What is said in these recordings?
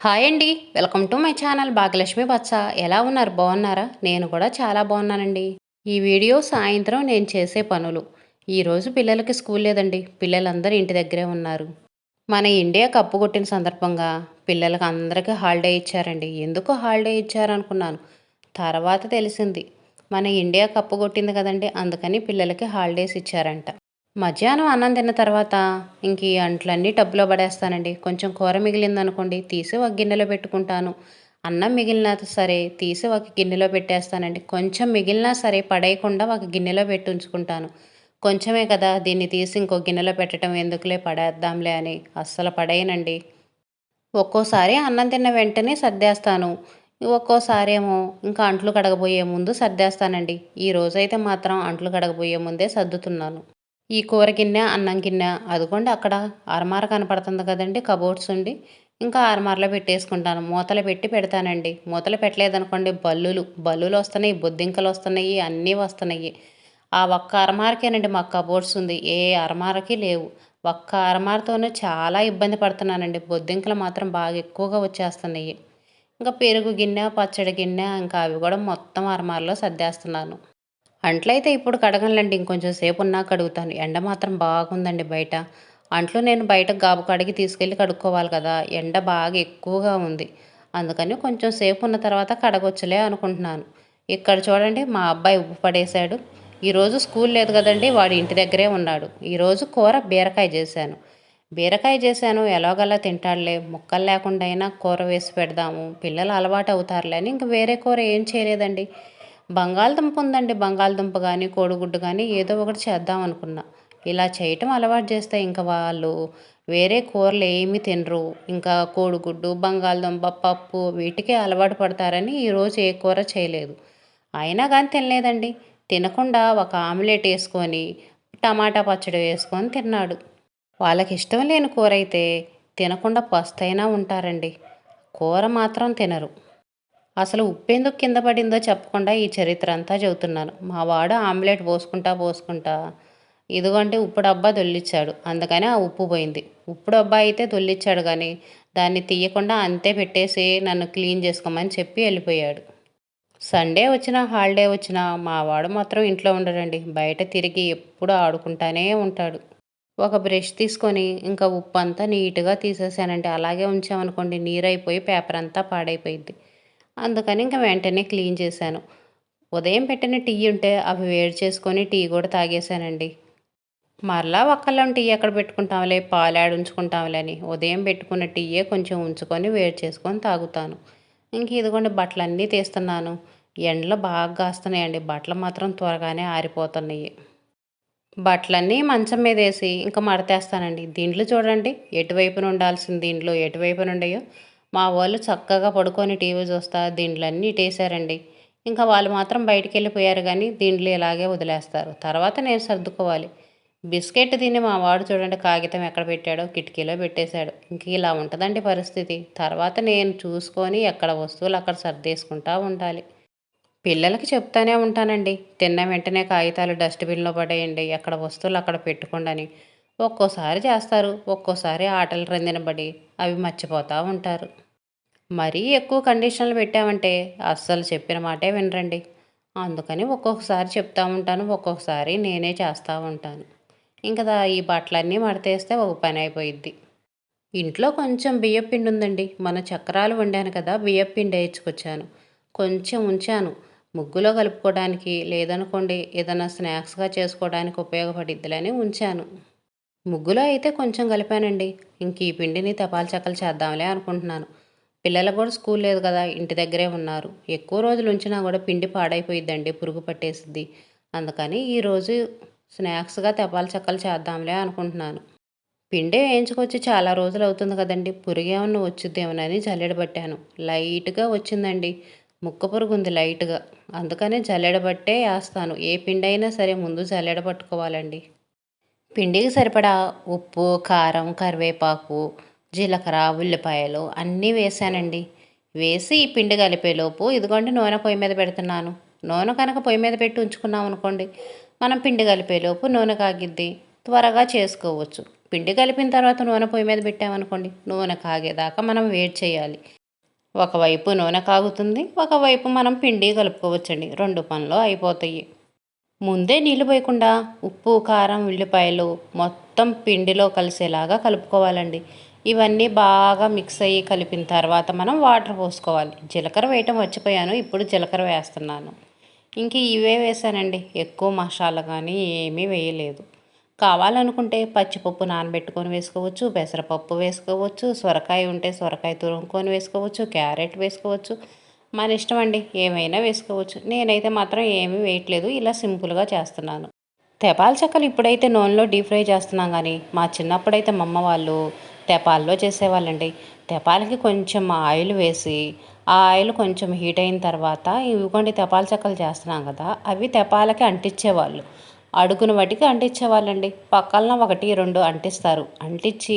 Hi అండి. Welcome to my channel Bhagyalakshmi Bachcha. ఎలా ఉన్నారు? బాగున్నారా? నేను కూడా చాలా బాగున్నానండి. ఈ వీడియో సాయంత్రం నేను చేసే పనులు. ఈరోజు పిల్లలకి స్కూల్ లేదండి. పిల్లలందరూ ఇంటి దగ్గరే ఉన్నారు. మన ఇండియా కప్పు కొట్టిన సందర్భంగా పిల్లలకి అందరికీ హాలిడే ఇచ్చారండి. ఎందుకు హాలిడే ఇచ్చారనుకున్నాను. తర్వాత తెలిసింది. మన ఇండియా కప్పు కొట్టింది కదండి. అందుకని పిల్లలకి హాలిడేస్ ఇచ్చారంట. మధ్యాహ్నం అన్నం తిన్న తర్వాత ఇంక ఈ అంట్లన్నీ టబ్లో పడేస్తానండి. కొంచెం కూర మిగిలిందనుకోండి తీసి ఒక గిన్నెలో పెట్టుకుంటాను. అన్నం మిగిలినా సరే తీసి ఒక గిన్నెలో పెట్టేస్తానండి. కొంచెం మిగిలినా సరే పడేయకుండా ఒక గిన్నెలో పెట్టి ఉంచుకుంటాను. కొంచెమే కదా దీన్ని తీసి ఇంకో గిన్నెలో పెట్టడం ఎందుకులే పడేద్దాంలే అని. అస్సలు పడేయనండి. ఒక్కోసారి అన్నం తిన్న వెంటనే సర్దేస్తాను. ఒక్కోసారి ఏమో ఇంకా అంట్లు కడగబోయే ముందు సర్దేస్తానండి. ఈ రోజైతే మాత్రం అంట్లు కడగబోయే ముందే సర్దుతున్నాను. ఈ కూర గిన్నె అన్నం గిన్నె అదిగోండి అక్కడ అరమార కనపడుతుంది కదండి కబోర్డ్స్ ఉండి. ఇంకా అరమారలో పెట్టేసుకుంటాను. మూతలు పెట్టి పెడతానండి. మూతలు పెట్టలేదనుకోండి బల్లులు బల్లులు వస్తున్నాయి బొద్దింకలు వస్తున్నాయి అన్నీ వస్తున్నాయి. ఆ ఒక్క అరమారకేనండి మాకు కబోర్డ్స్ ఉంది. ఏ అరమారకి లేవు. ఒక్క అరమారతోనే చాలా ఇబ్బంది పడుతున్నానండి. బొద్దింకలు మాత్రం బాగా ఎక్కువగా వచ్చేస్తున్నాయి. ఇంకా పెరుగు గిన్నె పచ్చడి గిన్నె ఇంకా అవి కూడా మొత్తం అరమారలో సర్దేస్తున్నాను. అంట్లయితే ఇప్పుడు కడగలండి ఇంకొంచెం సేపు ఉన్నా కడుగుతాను. ఎండ మాత్రం బాగుందండి బయట. అంట్లు నేను బయట గాబు కడిగి తీసుకెళ్ళి కడుక్కోవాలి కదా ఎండ బాగా ఎక్కువగా ఉంది. అందుకని కొంచెం సేపు ఉన్న తర్వాత కడగొచ్చులే అనుకుంటున్నాను. ఇక్కడ చూడండి మా అబ్బాయి ఉప్పు పడేశాడు. ఈరోజు స్కూల్ లేదు కదండి వాడు ఇంటి దగ్గరే ఉన్నాడు. ఈరోజు కూర బీరకాయ చేశాను. బీరకాయ చేశాను ఎలాగలా తింటాడులే. ముక్కలు లేకుండా అయినా కూర వేసి పెడదాము. పిల్లలు అలవాటు అవుతారులే అని ఇంక వేరే కూర ఏం చేయలేదండి. బంగాళదుంప ఉందండి. బంగాళదుంప కానీ కోడిగుడ్డు కానీ ఏదో ఒకటి చేద్దాం అనుకున్నా. ఇలా చేయటం అలవాటు చేస్తే ఇంకా వాళ్ళు వేరే కూరలు ఏమీ తినరు. ఇంకా కోడిగుడ్డు బంగాళదుంప పప్పు వీటికే అలవాటు పడతారని ఈరోజు ఏ కూర చేయలేదు. అయినా కానీ తినలేదండి. తినకుండా ఒక ఆమ్లెట్ వేసుకొని టమాటా పచ్చడి వేసుకొని తిన్నాడు. వాళ్ళకి ఇష్టం లేని కూర అయితే తినకుండా పస్తైనా ఉంటారండి. కూర మాత్రం తినరు. అసలు ఉప్పేందుకు కింద పడిందో చెప్పకుండా ఈ చరిత్ర అంతా చెబుతున్నాను మా వాడు ఆమ్లెట్ పోసుకుంటా పోసుకుంటా ఇదిగంటే ఉప్పు డబ్బా దొల్లిచ్చాడు. అందుకని ఆ ఉప్పు పోయింది. ఉప్పు డబ్బా అయితే దొల్లిచ్చాడు కానీ దాన్ని తీయకుండా అంతే పెట్టేసి నన్ను క్లీన్ చేసుకోమని చెప్పి వెళ్ళిపోయాడు. సండే వచ్చినా హాలిడే వచ్చినా మా వాడు మాత్రం ఇంట్లో ఉండడండి. బయట తిరిగి ఎప్పుడు ఆడుకుంటానే ఉంటాడు. ఒక బ్రష్ తీసుకొని ఇంకా ఉప్పు అంతా నీట్గా తీసేసానంటే అలాగే ఉంచామనుకోండి నీరైపోయి పేపర్ అంతా పాడైపోయింది అందుకని ఇంకా వెంటనే క్లీన్ చేశాను. ఉదయం పెట్టిన టీ ఉంటే అవి వేడి చేసుకొని టీ కూడా తాగేశానండి. మరలా ఒక్కళ్ళం టీ ఎక్కడ పెట్టుకుంటాంలే పాలు ఉంచుకుంటాంలే అని. ఉదయం పెట్టుకున్న టీయే కొంచెం ఉంచుకొని వేడి చేసుకొని తాగుతాను. ఇంక ఇదిగోండి బట్టలన్నీ తీస్తున్నాను. ఎండలు బాగా కాస్తున్నాయండి. బట్టలు మాత్రం త్వరగానే ఆరిపోతున్నాయి. బట్టలన్నీ మంచం మీద వేసి ఇంకా మడతేస్తానండి. దీంట్లో చూడండి ఎటువైపున ఉండాల్సింది దీంట్లో ఎటువైపున ఉండయో మా వాళ్ళు చక్కగా పడుకొని టీవీ చూస్తా దీంట్లన్నీ ఇటేసారండి. ఇంకా వాళ్ళు మాత్రం బయటికి వెళ్ళిపోయారు కానీ దీంట్లో ఇలాగే వదిలేస్తారు. తర్వాత నేను సర్దుకోవాలి. బిస్కెట్ తిని మా వాడు చూడండి కాగితం ఎక్కడ పెట్టాడో కిటికీలో పెట్టేశాడు. ఇంక ఇలా ఉంటుందండి పరిస్థితి. తర్వాత నేను చూసుకొని ఎక్కడ వస్తువులు అక్కడ సర్దేసుకుంటా ఉండాలి. పిల్లలకి చెప్తానే ఉంటానండి. తిన్న వెంటనే కాగితాలు డస్ట్బిన్లో పడేయండి ఎక్కడ వస్తువులు అక్కడ పెట్టుకోండి ఒక్కోసారి చేస్తారు ఒక్కోసారి ఆటలు రందినబడి అవి మర్చిపోతూ ఉంటారు. మరీ ఎక్కువ కండిషన్లు పెట్టామంటే అస్సలు చెప్పిన మాటే వినరండి. అందుకని ఒక్కొక్కసారి చెప్తా ఉంటాను ఒక్కొక్కసారి నేనే చేస్తూ ఉంటాను. ఇంకా ఈ బట్టలన్నీ మడతేస్తే ఒక పని అయిపోయిద్ది. ఇంట్లో కొంచెం బియ్యపిండి ఉందండి. మన చక్రాలు వండాను కదా బియ్యపిండి వేయించుకొచ్చాను. కొంచెం ఉంచాను. ముగ్గులో కలుపుకోవడానికి లేదనుకోండి ఏదైనా స్నాక్స్గా చేసుకోవడానికి ఉపయోగపడిద్దిలని ఉంచాను. ముగ్గులో అయితే కొంచెం కలిపానండి. ఇంక ఈ పిండిని తపాల చెక్కలు చేద్దాంలే అనుకుంటున్నాను. పిల్లలకు కూడా స్కూల్ లేదు కదా ఇంటి దగ్గరే ఉన్నారు. ఎక్కువ రోజులు ఉంచినా కూడా పిండి పాడైపోయిద్దండి పురుగు పట్టేసిద్ది. అందుకని ఈరోజు స్నాక్స్గా తపాలు చెక్కలు చేద్దాంలే అనుకుంటున్నాను. పిండి వేయించుకొచ్చి చాలా రోజులు అవుతుంది కదండి పురుగు ఏమన్నా వచ్చిద్దేమోనని జల్లెడ పట్టాను లైట్గా వచ్చిందండి ముక్క పురుగు ఉంది లైట్గా అందుకనే జల్లెడ పట్టే వేస్తాను. ఏ పిండి అయినా సరే ముందు జల్లెడ పట్టుకోవాలండి. పిండికి సరిపడా ఉప్పు కారం కరివేపాకు జీలకర్ర ఉల్లిపాయలు అన్నీ వేసానండి వేసి ఈ పిండి కలిపేలోపు ఇదిగోండి నూనె పొయ్యి మీద పెడుతున్నాను. నూనె కనుక పొయ్యి మీద పెట్టి ఉంచుకున్నాం అనుకోండి మనం పిండి కలిపేలోపు నూనె కాగిద్ది త్వరగా చేసుకోవచ్చు. పిండి కలిపిన తర్వాత నూనె పొయ్యి మీద పెట్టామనుకోండి నూనె కాగేదాకా మనం వేడి చేయాలి. ఒకవైపు నూనె కాగుతుంది ఒకవైపు మనం పిండి కలుపుకోవచ్చండి. రెండు పనులు అయిపోతాయి. ముందే నీళ్ళు పోయకుండా ఉప్పు కారం ఉల్లిపాయలు మొత్తం పిండిలో కలిసేలాగా కలుపుకోవాలండి. ఇవన్నీ బాగా మిక్స్ అయ్యి కలిపిన తర్వాత మనం వాటర్ పోసుకోవాలి. జీలకర్ర వేయటం మర్చిపోయాను ఇప్పుడు జీలకర్ర వేస్తున్నాను. ఇంక ఇవే వేసానండి. ఎక్కువ మసాలా కానీ ఏమీ వేయలేదు. కావాలనుకుంటే పచ్చిపప్పు నానబెట్టుకొని వేసుకోవచ్చు పెసరపప్పు వేసుకోవచ్చు సొరకాయ ఉంటే సొరకాయ తురుముకొని వేసుకోవచ్చు క్యారెట్ వేసుకోవచ్చు. మన ఇష్టం అండి ఏమైనా వేసుకోవచ్చు. నేనైతే మాత్రం ఏమీ వేయట్లేదు ఇలా సింపుల్గా చేస్తున్నాను. తెపాల చెక్కలు ఇప్పుడైతే నూనెలో డీప్ ఫ్రై చేస్తున్నాం కానీ మా చిన్నప్పుడైతే మా అమ్మ వాళ్ళు తెపాల్లో చేసేవాళ్ళండి. తెపాలకి కొంచెం ఆయిల్ వేసి ఆ ఆయిల్ కొంచెం హీట్ అయిన తర్వాత ఇవిగోండి తెపాల చెక్కలు చేస్తున్నాం కదా అవి తెపాలకి అంటించేవాళ్ళు అడుగున వాటికి అంటించేవాళ్ళండి పక్కన ఒకటి రెండు అంటిస్తారు. అంటించి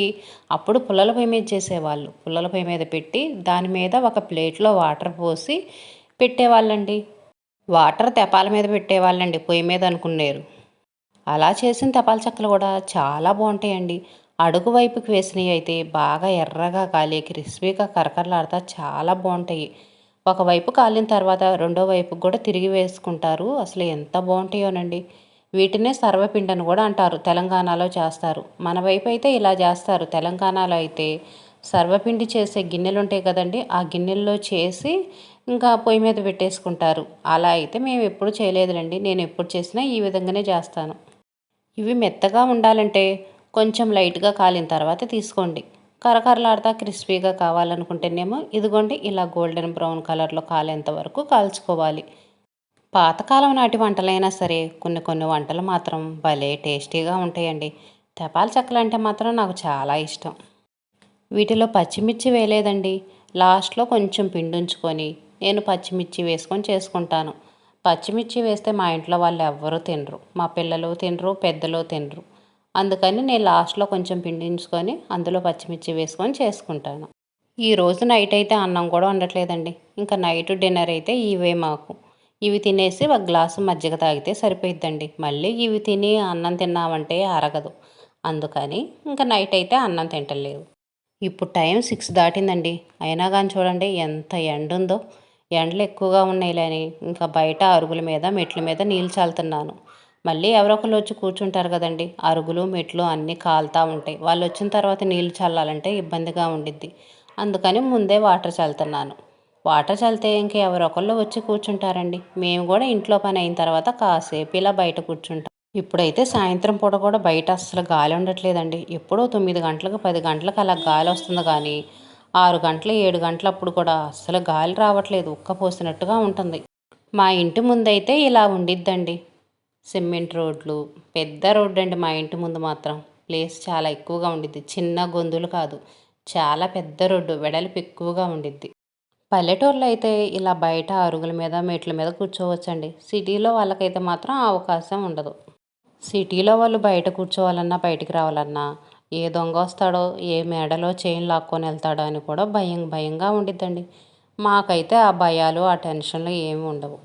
అప్పుడు పుల్లల పొయ్యి మీద చేసేవాళ్ళు. పుల్లల పొయ్యి మీద పెట్టి దాని మీద ఒక ప్లేట్లో వాటర్ పోసి పెట్టేవాళ్ళండి. వాటర్ తెపాల మీద పెట్టేవాళ్ళండి పొయ్యి మీద అనుకున్నారు అలా చేసిన తెపాల చెక్కలు కూడా చాలా బాగుంటాయండి. అడుగు వైపుకి వేసినవి అయితే బాగా ఎర్రగా కాలి క్రిస్పీగా కరకరలాడుతా చాలా బాగుంటాయి. ఒకవైపు కాలిన తర్వాత రెండో వైపుకి కూడా తిరిగి వేసుకుంటారు. అసలు ఎంత బాగుంటాయోనండి. వీటినే సర్వపిండి అని కూడా అంటారు. తెలంగాణలో చేస్తారు. మన వైపు అయితే ఇలా చేస్తారు. తెలంగాణలో అయితే సర్వపిండి చేసే గిన్నెలు ఉంటాయి కదండి. ఆ గిన్నెల్లో చేసి ఇంకా పొయ్యి మీద పెట్టేసుకుంటారు. అలా అయితే మేము ఎప్పుడు చేయలేదులండి. నేను ఎప్పుడు చేసినా ఈ విధంగానే చేస్తాను. ఇవి మెత్తగా ఉండాలంటే కొంచెం లైట్గా కాలిన తర్వాత తీసుకోండి. కరకరలాడతా క్రిస్పీగా కావాలనుకుంటేనేమో ఇదిగోండి ఇలా గోల్డెన్ బ్రౌన్ కలర్లో కాలేంత వరకు కాల్చుకోవాలి. పాతకాలం నాటి వంటలైనా సరే కొన్ని కొన్ని వంటలు మాత్రం భలే టేస్టీగా ఉంటాయండి. తెపాల చెక్కలు అంటే మాత్రం నాకు చాలా ఇష్టం. వీటిలో పచ్చిమిర్చి వేయలేదండి. లాస్ట్లో కొంచెం పిండి ఉంచుకొని నేను పచ్చిమిర్చి వేసుకొని చేసుకుంటాను. పచ్చిమిర్చి వేస్తే మా ఇంట్లో వాళ్ళు ఎవ్వరూ తినరు. మా పిల్లలు తినరు పెద్దలు తినరు. అందుకని నేను లాస్ట్లో కొంచెం పిండించుకొని అందులో పచ్చిమిర్చి వేసుకొని చేసుకుంటాను. ఈ రోజు నైట్ అయితే అన్నం కూడా ఉండట్లేదండి ఇంకా నైట్ డిన్నర్ అయితే ఇవే మాకు. ఇవి తినేసి ఒక గ్లాసు మజ్జిగ తాగితే సరిపోయిద్దండి. మళ్ళీ ఇవి తిని అన్నం తిన్నామంటే అరగదు. అందుకని ఇంకా నైట్ అయితే అన్నం తింటలేదు. ఇప్పుడు టైం సిక్స్ దాటిందండి. అయినా కానీ చూడండి ఎంత ఎండ ఉందో. ఎండలు ఎక్కువగా ఉన్నాయి లేని ఇంకా బయట అరుగుల మీద మెట్ల మీద నీళ్ళు చల్లుతున్నాను. మళ్ళీ ఎవరో వచ్చి కూర్చుంటారు కదండి. అరుగులు మెట్లు అన్నీ కాలుతూ ఉంటాయి. వాళ్ళు వచ్చిన తర్వాత నీళ్ళు చల్లాలంటే ఇబ్బందిగా ఉండిద్ది. అందుకని ముందే వాటర్ చల్లుతున్నాను. వాటర్ చల్లితే ఇంక ఎవరొకళ్ళు వచ్చి కూర్చుంటారండి. మేము కూడా ఇంట్లో పని అయిన తర్వాత కాసేపు ఇలా బయట కూర్చుంటాం. ఇప్పుడైతే సాయంత్రం పూట కూడా బయట అస్సలు గాలి ఉండట్లేదండి. ఎప్పుడో తొమ్మిది గంటలకు పది గంటలకు అలా గాలి వస్తుంది కానీ ఆరు గంటలు ఏడు గంటలప్పుడు కూడా అస్సలు గాలి రావట్లేదు. ఉక్క పోసినట్టుగా ఉంటుంది. మా ఇంటి ముందైతే ఇలా ఉండిద్దండి. సిమెంట్ రోడ్లు పెద్ద రోడ్డు అండి మా ఇంటి ముందు మాత్రం. ప్లేస్ చాలా ఎక్కువగా ఉండిద్ది. చిన్న గొంతులు కాదు చాలా పెద్ద రోడ్డు వెడల్పు ఎక్కువగా ఉండిద్ది. పల్లెటూరులో అయితే ఇలా బయట అరుగుల మీద మెట్ల మీద కూర్చోవచ్చండి. సిటీలో వాళ్ళకైతే మాత్రం అవకాశం ఉండదు. సిటీలో వాళ్ళు బయట కూర్చోవాలన్నా బయటికి రావాలన్నా ఏ దొంగ వస్తాడో ఏ మేడలో చైన్ లాక్కొని వెళ్తాడో అని కూడా భయం భయంగా ఉండిద్దండి. మాకైతే ఆ భయాలు ఆ టెన్షన్లు ఏమి ఉండవు.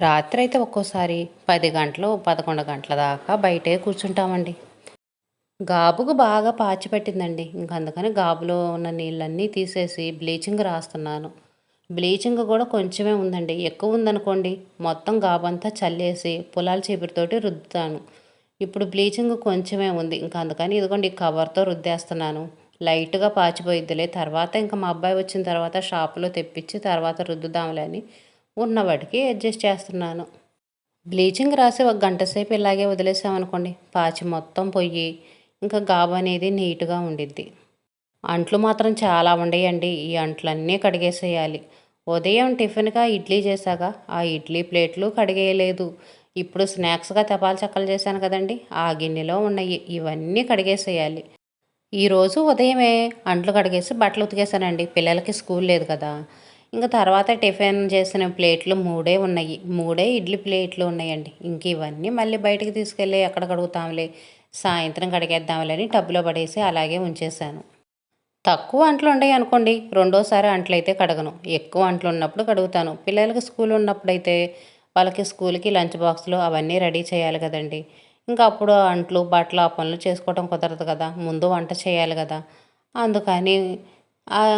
రాత్రి అయితే ఒక్కోసారి పది గంటలు పదకొండు గంటల దాకా బయటే కూర్చుంటామండి. గాబుకు బాగా పాచి పట్టిందండి. ఇంక అందుకని గాబులో ఉన్న నీళ్ళన్నీ తీసేసి బ్లీచింగ్ రాస్తున్నాను. బ్లీచింగ్ కూడా కొంచెమే ఉందండి. ఎక్కువ ఉందనుకోండి మొత్తం గాబంతా చల్లేసి పొలాల చీపురుతోటి రుద్దుతాను. ఇప్పుడు బ్లీచింగ్ కొంచెమే ఉంది. ఇంకా అందుకని ఇదిగోండి కవర్తో రుద్దేస్తున్నాను. లైట్గా పాచిపోయిద్దిలే. తర్వాత ఇంకా మా అబ్బాయి వచ్చిన తర్వాత షాపులో తెప్పించి తర్వాత రుద్దుదాంలే అని ఉన్న వాటికి అడ్జస్ట్ చేస్తున్నాను. బ్లీచింగ్ రాసి ఒక గంట సేపు ఇలాగే వదిలేసామనుకోండి పాచి మొత్తం పొయ్యి ఇంకా గాబు అనేది నీట్గా ఉండిద్ది. అంట్లు మాత్రం చాలా ఉండేయండి ఈ అంట్లన్నీ కడిగేసేయాలి. ఉదయం టిఫిన్గా ఇడ్లీ చేశాక ఆ ఇడ్లీ ప్లేట్లు కడిగేయలేదు. ఇప్పుడు స్నాక్స్గా తపాల చెక్కలు చేశాను కదండి ఆ గిన్నెలో ఉన్నాయి ఇవన్నీ కడిగేసేయాలి. ఈరోజు ఉదయమే అంట్లు కడిగేసి బట్టలు ఉతికేసానండి పిల్లలకి స్కూల్ లేదు కదా. ఇంకా తర్వాత టిఫిన్ చేసిన ప్లేట్లు మూడే ఉన్నాయి. మూడే ఇడ్లీ ప్లేట్లు ఉన్నాయండి. ఇంక ఇవన్నీ మళ్ళీ బయటకు తీసుకెళ్ళి ఎక్కడ కడుగుతాంలే సాయంత్రం కడిగేద్దాంలే అని టబ్బులో పడేసి అలాగే ఉంచేశాను. తక్కువ అంట్లు ఉన్నాయి అనుకోండి రెండోసారి అంట్లు అయితే కడగను. ఎక్కువ అంట్లు ఉన్నప్పుడు కడుగుతాను. పిల్లలకి స్కూల్ ఉన్నప్పుడైతే వాళ్ళకి స్కూల్కి లంచ్ బాక్స్లు అవన్నీ రెడీ చేయాలి కదండి. ఇంకా అప్పుడు అంట్లు బట్టలు ఆ పనులు చేసుకోవడం కుదరదు కదా. ముందు వంట చేయాలి కదా. అందుకని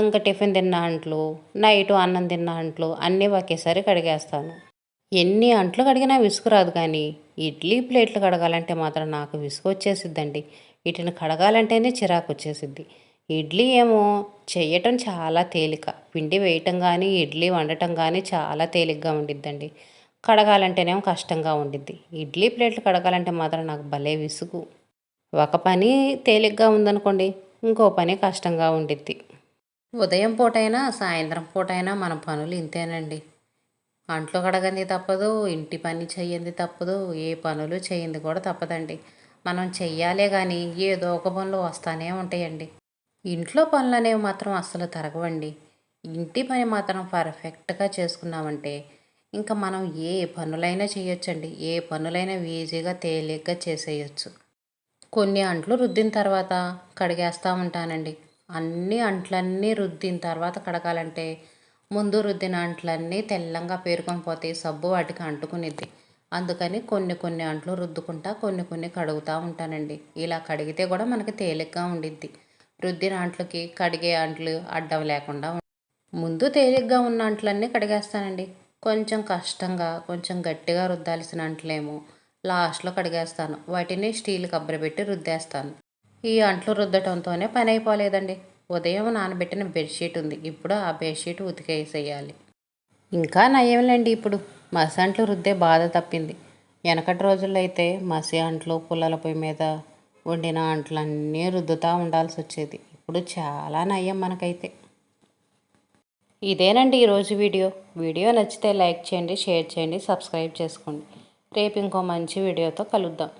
ఇంకా టిఫిన్ తిన్న అంట్లు నైట్ అన్నం తిన్న అంట్లు అన్నీ ఒకేసారి కడిగేస్తాను. ఎన్ని అంట్లు కడిగినా విసుగు రాదు కానీ ఇడ్లీ ప్లేట్లు కడగాలంటే మాత్రం నాకు విసుగు వచ్చేసిద్దండి. వీటిని కడగాలంటేనే చిరాకు వచ్చేసిద్ది. ఇడ్లీ ఏమో చేయటం చాలా తేలిక. పిండి వేయటం కానీ ఇడ్లీ వండటం కానీ చాలా తేలిగ్గా ఉండిద్దండి. కడగాలంటేనేమో కష్టంగా ఉండిద్ది. ఇడ్లీ ప్లేట్లు కడగాలంటే మాత్రం నాకు భలే విసుగు. ఒక పని తేలిగ్గా ఉందనుకోండి ఇంకో పని కష్టంగా ఉండిద్ది. ఉదయం పూటైనా సాయంత్రం పూటైనా మన పనులు ఇంతేనండి. అంట్లు కడగంది తప్పదు ఇంటి పని చెయ్యంది తప్పదు ఏ పనులు చేయింది కూడా తప్పదండి. మనం చెయ్యాలే కానీ ఏదో ఒక పనులు వస్తానే ఉంటాయండి. ఇంట్లో పనులు అనేవి మాత్రం అస్సలు తరగవండి. ఇంటి పని మాత్రం పర్ఫెక్ట్గా చేసుకున్నామంటే ఇంకా మనం ఏ పనులైనా చేయొచ్చండి ఏ పనులైనా ఈజీగా తేలిగ్గా చేసేయచ్చు. కొన్ని అంట్లు రుద్దిన తర్వాత కడిగేస్తూ ఉంటానండి. అన్ని అంట్లన్నీ రుద్దిన తర్వాత కడగాలంటే ముందు రుద్దిన అంట్లన్నీ తెల్లంగా పేరుకొని పోతాయి సబ్బు వాటికి అంటుకునిద్ది. అందుకని కొన్ని కొన్ని అంట్లు రుద్దుకుంటా కొన్ని కొన్ని కడుగుతూ ఉంటానండి. ఇలా కడిగితే కూడా మనకి తేలిగ్గా ఉండిద్ది. రుద్దిన అంట్లకి కడిగే అంట్లు అడ్డం లేకుండా ముందు తేలిగ్గా ఉన్న అంట్లన్నీ కడిగేస్తానండి. కొంచెం కష్టంగా కొంచెం గట్టిగా రుద్దాల్సిన అంట్లేమో లాస్ట్లో కడిగేస్తాను. వాటిని స్టీల్ కబ్బరి పెట్టి రుద్దేస్తాను. ఈ అంట్లు రుద్దటంతోనే పని అయిపోలేదండి ఉదయం నానబెట్టిన బెడ్షీట్ ఉంది. ఇప్పుడు ఆ బెడ్షీట్ ఉతికేసేయాలి. ఇంకా నయంలేండి ఇప్పుడు. మసి అంట్లు రుద్దే బాధ తప్పింది. వెనకటి రోజుల్లో అయితే మసి అంట్లు పుల్లల పొయ్యి మీద వండిన అంట్లన్నీ రుద్దుతూ ఉండాల్సి వచ్చేది ఇప్పుడు చాలా నయం మనకైతే. ఇదేనండి ఈరోజు వీడియో. వీడియో నచ్చితే లైక్ చేయండి షేర్ చేయండి సబ్స్క్రైబ్ చేసుకోండి. రేపు ఇంకో మంచి వీడియోతో కలుద్దాం.